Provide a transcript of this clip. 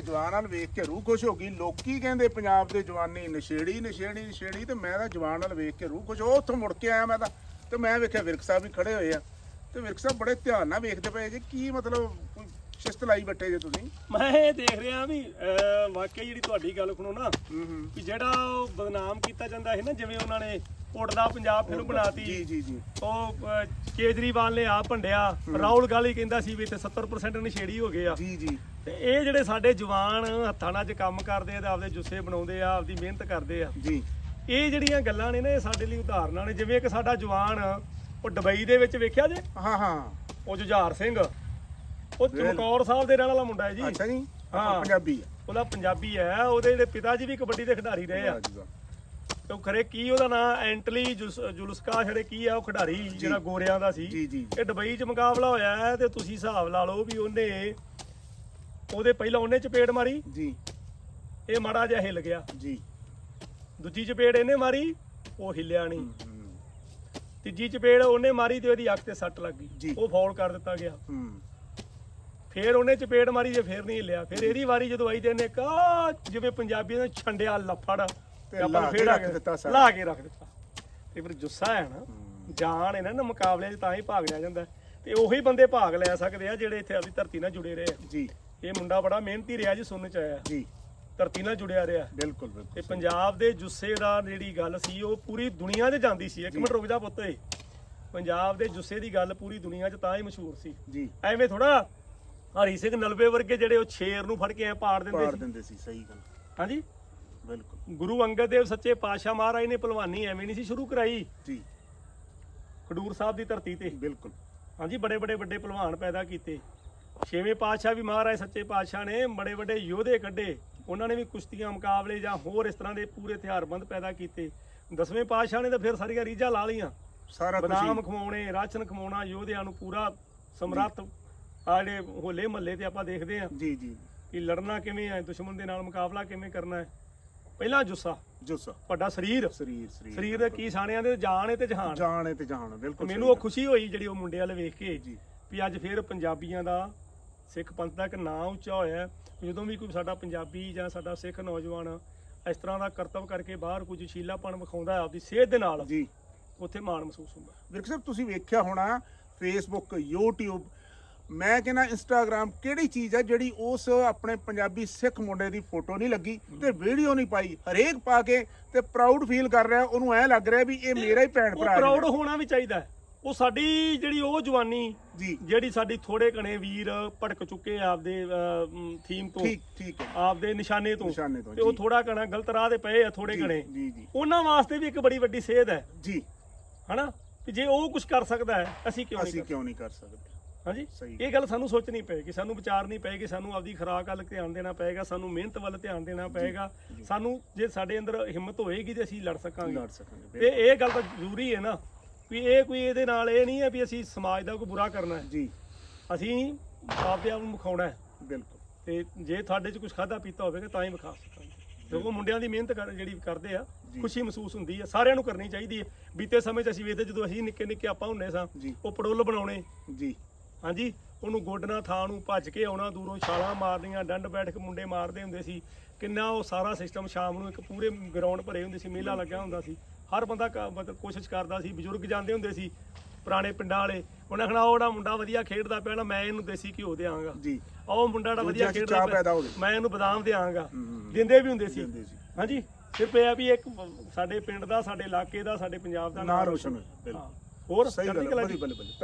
ਜਵਾਨ ਨਾਲ ਵੇਖ ਕੇ ਰੂਹ ਖੁਸ਼ ਹੋ ਗਈ। ਲੋਕੀ ਕਹਿੰਦੇ ਪੰਜਾਬ ਦੇ ਜਵਾਨੀ ਨਸ਼ੇੜੀ ਨਸ਼ੇੜੀ ਨਸ਼ੇੜੀ ਤੇ ਮੈਂ ਤਾਂ ਜਵਾਨ ਨਾਲ ਵੇਖ ਕੇ ਰੂਹ ਖੁਸ਼ ਉਹ ਉੱਥੋਂ ਮੁੜ ਕੇ ਆਇਆ ਮੈਂ ਤਾਂ ਤੇ ਮੈਂ ਵੇਖਿਆ ਵਿਰਕ ਸਾਹਿਬ ਵੀ ਖੜੇ ਹੋਏ ਆ। ਤੇ ਵਿਰਕ ਸਾਹਿਬ ਬੜੇ ਧਿਆਨ ਨਾਲ ਵੇਖਦੇ ਪਏ ਜੀ ਕੀ ਮਤਲਬ ਕੋਈ ਸ਼ਿਸਤ ਲਾਈ ਬੈਠੇ ਜੇ ਤੁਸੀਂ? ਮੈਂ ਇਹ ਦੇਖ ਰਿਹਾ ਵੀ ਵਾਕਈ ਜਿਹੜੀ ਤੁਹਾਡੀ ਗੱਲ ਸੁਣੋ ਨਾ ਵੀ ਜਿਹੜਾ ਉਹ ਬਦਨਾਮ ਕੀਤਾ ਜਾਂਦਾ ਹੈ ਨਾ ਜਿਵੇਂ ਉਹਨਾਂ ਨੇ ਉੜਦਾ ਪੰਜਾਬ ਫਿਲਮ ਬਣਾਤੀ। ਜੀ ਜੀ ਜੀ। ਉਹ ਕੇਜਰੀਵਾਲ ਨੇ ਆ ਭੰਡਿਆ। ਰਾਹੁਲ ਗਾਂਧੀ ਕਹਿੰਦਾ ਸੀ ਵੀ ਇੱਥੇ 70% ਨਸ਼ੇੜੀ ਹੋ ਗਏ ਆ। ਜੀ ਜੀ। ਤੇ ਇਹ ਜਿਹੜੇ ਸਾਡੇ ਜਵਾਨ ਹੱਥਾਂ ਨਾਲ ਅੱਜ ਕੰਮ ਕਰਦੇ ਆ ਤੇ ਆਪਦੇ ਜੁੱਸੇ ਬਣਾਉਂਦੇ ਆ ਆਪਦੀ ਮਿਹਨਤ ਕਰਦੇ ਆ। ਜੀ। ਇਹ ਜਿਹੜੀਆਂ ਗੱਲਾਂ ਨੇ ਨਾ ਇਹ ਸਾਡੇ ਲਈ ਉਦਾਹਰਨਾਂ ਨੇ। ਜਿਵੇਂ ਇੱਕ ਸਾਡਾ ਜਵਾਨ ਉਹ ਦੁਬਈ ਦੇ ਵਿੱਚ ਵੇਖਿਆ ਜੇ? ਹਾਂ ਹਾਂ। ਉਹ ਜੁਝਾਰ ਸਿੰਘ। ਉਹ ਚਮਕੌਰ ਸਾਹਿਬ ਦੇ ਰਹਿਣ ਵਾਲਾ ਮੁੰਡਾ ਹੈ ਜੀ। ਅੱਛਾ ਜੀ। ਹਾਂ। ਪੰਜਾਬੀ ਆ ਉਹਦਾ ਪੰਜਾਬੀ ਹੈ। ਉਹਦੇ ਜਿਹੜੇ ਪਿਤਾ ਜੀ ਵੀ ਕਬੱਡੀ ਦੇ ਖਿਡਾਰੀ ਰਹੇ ਆ। ਉਹ ਖਰੇ ਕੀ ਉਹਦਾ ਨਾਂ? ਐਂਟਲੀ ਜੁਲਸ- ਜੁਲਸਕਾ ਜਿਹੜੇ ਕੀ ਆ ਉਹ ਖਿਡਾਰੀ ਜਿਹੜਾ ਗੋਰਿਆਂ ਦਾ ਸੀ। ਇਹ ਦੁਬਈ 'ਚ ਮੁਕਾਬਲਾ ਹੋਇਆ ਹੈ ਤੇ ਤੁਸੀਂ ਹਿਸਾਬ ਲਾ ਲਓ ਵੀ ਉਹਨੇ ਉਹਦੇ ਪਹਿਲਾਂ ਉਹਨੇ ਚਪੇੜ ਮਾਰੀ। ਜੀ। ਇਹ ਮਾੜਾ ਜਿਹਾ ਹਿੱਲ ਗਿਆ। ਜੀ। ਦੂਜੀ ਚਪੇੜ ਇਹਨੇ ਮਾਰੀ ਉਹ ਹਿੱਲਿਆ ਨਹੀਂ। ਤੀਜੀ ਚਪੇੜ ਉਹਨੇ ਮਾਰੀ ਤੇ ਉਹਦੀ ਅੱਖ ਤੇ ਸੱਟ ਲੱਗ ਜੀ। ਗਈ ਉਹ ਫਾਉਲ ਕਰ ਦਿੱਤਾ ਗਿਆ। ਹੂੰ। ਫੇਰ ਉਹਨੇ ਚਪੇੜ ਮਾਰੀ ਤੇ ਫੇਰ ਨਹੀਂ ਹਿੱਲਿਆ। ਫਿਰ ਇਹਦੀ ਵਾਰੀ ਜਦੋਂ ਆਈ ਤੇ ਇਹਨੇ ਕਾ ਜਿਵੇਂ ਪੰਜਾਬੀਆਂ ਨੇ ਛੰਡਿਆ ਲੱਫੜ ਤੇ ਲਾ ਕੇ ਰੱਖ ਦਿੱਤਾ ਸਾਰਾ। ਲਾ ਕੇ ਰੱਖ ਦਿੱਤਾ। ਤੇ ਫਿਰ ਜੁੱਸਾ ਹੈ ਨਾ ਜਾਨ ਇਹਨਾਂ ਨਾ ਮੁਕਾਬਲਿਆਂ 'ਚ ਤਾਂ ਹੀ ਭਾਗ ਲਿਆ ਜਾਂਦਾ। ਤੇ ਉਹੀ ਬੰਦੇ ਭਾਗ ਲੈ ਸਕਦੇ ਆ ਜਿਹੜੇ ਇੱਥੇ ਆਪਣੀ ਧਰਤੀ ਨਾਲ ਜੁੜੇ ਰਹੇ ਆ। ਜੀ। ਇਹ ਮੁੰਡਾ ਬੜਾ ਮਿਹਨਤੀ ਰਿਹਾ ਜੀ ਸੁਣਨ ਚ ਆਇਆ। ਜੀ। ਧਰਤੀ ਨਾਲ ਜੁੜਿਆ ਰਿਹਾ। ਬਿਲਕੁਲ ਤੇ ਬਿਲਕੁਲ ਪੰਜਾਬ ਦੇ ਜੁੱਸੇ ਦਾ ਜਿਹੜੀ ਗੱਲ ਸੀ ਉਹ ਪੂਰੀ ਦੁਨੀਆ 'ਚ ਜਾਂਦੀ ਸੀ। ਇੱਕ ਮਿੰਟ ਰੁਕ ਜਾ ਪੁੱਤ ਏ। ਪੰਜਾਬ ਦੇ ਜੁੱਸੇ ਦੀ ਗੱਲ ਪੂਰੀ ਦੁਨੀਆ 'ਚ ਤਾਂ ਹੀ ਮਸ਼ਹੂਰ ਸੀ। ਜੀ। ਐਵੇਂ ਥੋੜਾ ਹਰੀ ਸਿੰਘ ਨਲਵੇ ਵਰਗੇ ਜਿਹੜੇ ਉਹ ਸ਼ੇਰ ਨੂੰ ਫੜ ਕੇ ਐ ਪਾੜ ਦਿੰਦੇ ਪਾੜ ਸੀ। ਦਿੰਦੇ ਸੀ ਸਹੀ ਗੱਲ। ਹਾਂਜੀ? ਬਿਲਕੁਲ। ਗੁਰੂ ਅੰਗਦ ਦੇਵ ਸੱਚੇ ਪਾਤਸ਼ਾਹ ਮਹਾਰਾਜ ਨੇ ਭਲਵਾਨੀ ਐਵੇਂ ਨਹੀਂ ਸੀ ਸ਼ੁਰੂ ਕਰਾਈ। ਜੀ। ਖਡੂਰ ਸਾਹਿਬ ਦੀ ਧਰਤੀ ਤੇ। ਬਿਲਕੁਲ। ਹਾਂਜੀ ਬੜੇ ਬੜੇ ਵੱਡੇ ਭਲਵਾਨ ਪੈਦਾ ਕੀਤੇ। ਛੇਵੇਂ ਪਾਤਸ਼ਾਹ ਵੀ ਮਹਾਰਾਜ ਸੱਚੇ ਪਾਤਸ਼ਾਹ ਨੇ ਬੜੇ ਵੱਡੇ ਯੋਧੇ ਕੱਢੇ। ਉਹਨਾਂ ਨੇ ਵੀ ਕੁਸ਼ਤੀਆਂ ਮੁਕਾਬਲੇ ਜਾਂ ਹੋਰ ਇਸ ਤਰ੍ਹਾਂ ਦੇ ਪੂਰੇ ਹਥਿਆਰਬੰਦ ਪੈਦਾ ਕੀਤੇ। ਦਸਵੇਂ ਪਾਤਸ਼ਾਹ ਨੇ ਤਾਂ ਫਿਰ ਸਾਰੀਆਂ ਰੀਝਾਂ ਲਾ ਲਈਆਂ। ਸਾਰਾ ਕੁਝ ਬਦਾਮ ਖਵਾਉਣੇ ਰਾਸ਼ਨ ਖਵਾਉਣਾ ਯੋਧਿਆਂ ਨੂੰ ਪੂਰਾ ਸਮਰੱਥ ਆ ਜਿਹੜੇ ਹੋਲੇ ਮਹੱਲੇ ਤੇ ਆਪਾਂ ਦੇਖਦੇ ਹਾਂ। ਜੀ ਜੀ। ਕਿ ਲੜਨਾ ਕਿਵੇਂ ਹੈ ਦੁਸ਼ਮਣ ਦੇ ਨਾਲ ਮੁਕਾਬਲਾ ਕਿਵੇਂ ਕਰਨਾ ਹੈ। ਪਹਿਲਾ ਜੁੱਸਾ। ਜੁੱਸਾ। ਵੱਡਾ ਸਰੀਰ। ਸਰੀਰ ਸਰੀਰ ਸਰੀਰ ਦੇ ਕੀ ਸਾਣਿਆਂ ਦੇ ਜਾਨ ਹੈ ਤੇ ਜਹਾਨ। ਜਾਣੇ ਤੇ ਜਾਣ ਬਿਲਕੁਲ ਮੈਨੂੰ ਉਹ ਖੁਸ਼ੀ ਹੋਈ ਜਿਹੜੀ ਉਹ ਮੁੰਡੇ ਵਾਲੇ ਵੇਖ ਕੇ ਜੀ। ਵੀ ਅੱਜ ਫੇਰ ਪੰਜਾਬੀਆਂ ਦਾ ਸਿੱਖ ਪੰਥ ਦਾ ਇੱਕ ਨਾਂ ਉੱਚਾ ਹੋਇਆ। ਜਦੋਂ ਵੀ ਕੋਈ ਸਾਡਾ ਪੰਜਾਬੀ ਜਾਂ ਸਾਡਾ ਸਿੱਖ ਨੌਜਵਾਨ ਇਸ ਤਰ੍ਹਾਂ ਦਾ ਕਰਤੱਵ ਕਰਕੇ ਬਾਹਰ ਕੁਝ ਸ਼ੀਲਾਪਣ ਵਿਖਾਉਂਦਾ ਹੈ ਆਪਦੀ ਸਿਹਤ ਦੇ ਨਾਲ ਜੀ ਉੱਥੇ ਮਾਣ ਮਹਿਸੂਸ ਹੁੰਦਾ। ਵਿਰਕ ਸਾਹਿਬ ਤੁਸੀਂ ਵੇਖਿਆ ਹੋਣਾ ਫੇਸਬੁੱਕ YouTube ਮੈਂ ਕਹਿੰਦਾ ਇੰਸਟਾਗ੍ਰam ਕਿਹੜੀ ਚੀਜ਼ ਹੈ ਜਿਹੜੀ ਉਸ ਆਪਣੇ ਪੰਜਾਬੀ ਸਿੱਖ ਮੁੰਡੇ ਦੀ ਫੋਟੋ ਨਹੀਂ ਲੱਗੀ ਤੇ ਵੀਡੀਓ ਨਹੀਂ ਪਾਈ ਹਰੇਕ ਪਾ ਕੇ ਤੇ ਪ੍ਰਾਊਡ ਫੀਲ ਕਰ ਰਿਹਾ ਉਹਨੂੰ ਐ ਲੱਗ ਰਿਹਾ ਵੀ ਇਹ ਮੇਰਾ ਹੀ ਭੈਣ ਭਰਾ ਪ੍ਰਾਊਡ। ਹੋਣਾ ਵੀ ਚਾਹੀਦਾ। ਉਹ ਸਾਡੀ ਜਿਹੜੀ ਉਹ ਜਵਾਨੀ ਜੀ। ਜਿਹੜੀ ਸਾਡੀ ਥੋੜੇ ਘਣੇ ਵੀਰ ਭੜਕ ਚੁੱਕੇ ਆ ਆਪਦੇ ਥੀਮ ਤੋਂ। ਠੀਕ ਠੀਕ ਹੈ। ਆਪਦੇ ਨਿਸ਼ਾਨੇ ਤੋਂ। ਨਿਸ਼ਾਨੇ ਤੋਂ, ਤੇ ਉਹ। ਥੋੜਾ ਘਣਾ ਗਲਤ ਰਾਹ ਤੇ ਪਏ ਆ ਥੋੜੇ ਘਣੇ। ਜੀ ਜੀ। ਉਹਨਾਂ ਵਾਸਤੇ ਵੀ ਇੱਕ ਬੜੀ ਵੱਡੀ ਸੇਧ ਹੈ। ਜੀ। ਹਨਾ? ਕਿ ਜੇ ਉਹ ਕੁਝ ਕਰ ਸਕਦਾ ਹੈ ਅਸੀਂ ਕਿਉਂ ਨਹੀਂ ਅਸੀਂ ਕਿਉਂ ਨਹੀਂ ਕਰ ਸਕਦੇ? ਹਾਂਜੀ। ਇਹ ਗੱਲ ਸਾਨੂੰ ਸੋਚਣੀ ਪਏਗੀ ਸਾਨੂੰ ਵਿਚਾਰਨੀ ਪਏਗੀ ਸਾਨੂੰ ਆਪਦੀ ਖੁਰਾਕ ਵੱਲ ਧਿਆਨ ਦੇਣਾ ਪਏਗਾ ਸਾਨੂੰ ਮਿਹਨਤ ਵੱਲ ਧਿਆਨ ਦੇਣਾ ਪਏਗਾ। ਸਾਨੂੰ ਜੇ ਸਾਡੇ ਅੰਦਰ ਹਿੰਮਤ ਹੋਏਗੀ ਤੇ ਅਸੀਂ ਲੜ ਸਕਾਂਗੇ। ਲੜ ਸਕਾਂਗੇ ਤੇ ਇਹ ਗੱਲ ਤਾਂ ਜ਼ਰੂਰੀ ਹੈ ਨਾ। ਵੀ ਇਹ ਕੋਈ ਇਹਦੇ ਨਾਲ ਇਹ ਨਹੀਂ ਹੈ ਵੀ ਅਸੀਂ ਸਮਾਜ ਦਾ ਕੋਈ ਬੁਰਾ ਕਰਨਾ ਹੈ। ਜੀ। ਅਸੀਂ ਆਪਦੇ ਆਪ ਨੂੰ ਵਿਖਾਉਣਾ ਹੈ। ਬਿਲਕੁਲ। ਤੇ ਜੇ ਤੁਹਾਡੇ 'ਚ ਕੁਝ ਖਾਦਾ ਪੀਤਾ ਹੋਵੇਗਾ ਤਾਂ ਹੀ ਵਿਖਾ ਸਕਾਂਗੇ ਕਿਉਂਕਿ ਮੁੰਡਿਆਂ ਦੀ ਮਿਹਨਤ ਕਰ ਜਿਹੜੀ ਕਰਦੇ ਆ। ਖੁਸ਼ੀ ਮਹਿਸੂਸ ਹੁੰਦੀ ਹੈ। ਸਾਰਿਆਂ ਨੂੰ ਕਰਨੀ ਚਾਹੀਦੀ ਹੈ। ਬੀਤੇ ਸਮੇਂ 'ਚ ਅਸੀਂ ਵੇਖਦੇ ਜਦੋਂ ਅਸੀਂ ਨਿੱਕੇ ਨਿੱਕੇ ਆਪਾਂ ਹੁੰਨੇ ਸਾਂ। ਉਹ ਪੜੋਲ ਬਣਾਉਣੇ। ਜੀ। ਹਾਂਜੀ ਉਹਨੂੰ ਗੋਡਣਾ ਥਾਂ ਨੂੰ ਭੱਜ ਕੇ ਆਉਣਾ ਦੂਰੋਂ ਛਾਲਾਂ ਮਾਰਨੀਆਂ ਡੰਡ ਬੈਠ ਕੇ ਮੁੰਡੇ ਮਾਰਦੇ ਹੁੰਦੇ ਸੀ। ਕਿੰਨਾ ਉਹ ਸਾਰਾ ਸਿਸਟਮ ਸ਼ਾਮ ਨੂੰ ਇੱਕ ਪੂਰੇ ਗਰਾਊਂਡ ਭਰੇ ਹੁੰਦੇ ਸੀ ਮੇਲਾ ਲੱਗਿਆ ਹੁੰਦਾ ਸੀ। ਹਰ ਬੰਦਾ ਕ- ਮਤਲਬ ਕੋਸ਼ਿਸ਼ ਕਰਦਾ ਸੀ ਬਜ਼ੁਰਗ ਜਾਂਦੇ ਹੁੰਦੇ ਸੀ ਪੁਰਾਣੇ ਪਿੰਡਾਂ ਵਾਲੇ ਉਹਨਾਂ ਖਣਾ ਉਹ ਜਿਹੜਾ ਮੁੰਡਾ ਵਧੀਆ ਖੇਡਦਾ ਪਿਆ ਨਾ ਮੈਂ ਇਹਨੂੰ ਦੇਸੀ ਘਿਓ ਦੇਵਾਂਗਾ ਜੀ ਉਹ ਮੁੰਡਾ ਜਿਹੜਾ ਵਧੀਆ ਦੂਜਿਆਂ 'ਚ ਖੇਡਦਾ ਚਾਅ ਪਿਆ, ਪੈਦਾ ਹੋ ਗਈ। ਮੈਂ ਇਹਨੂੰ ਬਦਾਮ ਦੇਵਾਂਗਾ। ਦਿੰਦੇ ਵੀ ਹੁੰਦੇ ਸੀ ਦਿੰਦੇ ਸੀ। ਹਾਂਜੀ ਸਿਰਫ ਇਹ ਆ ਵੀ ਇੱਕ ਸਾਡੇ ਪਿੰਡ ਦਾ ਸਾਡੇ ਇਲਾਕੇ ਦਾ ਸਾਡੇ ਪੰਜਾਬ ਦਾ ਨਾਂ ਨਾਮ ਰੋਸ਼ਨ ਹੋਇਆ, ਬਿਲਕੁਲ। ਹਾਂ। ਹੋਰ ਸਹੀ ਚੜ੍ਹਦੀ ਗੱਲ ਕਲਾ ਹੈ ਜੀ। ਬਲੇ ਬਲੇ ਬਲੇ